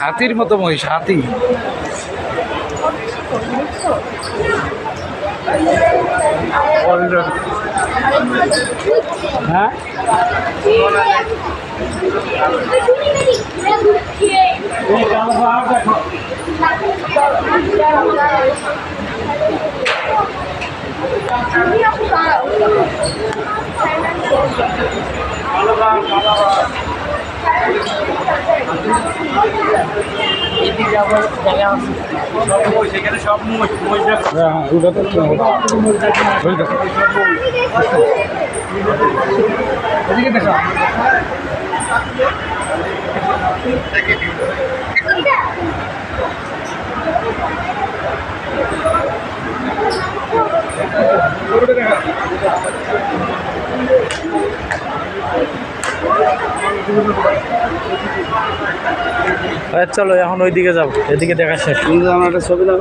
হাতির মতো মহিষ হাতি। হ্যাঁ? তো দেখো এদিকে দেখো চলো এখন ওইদিকে যাব। এদিকে দেখা শেষ। আমার একটা ছবি দাও।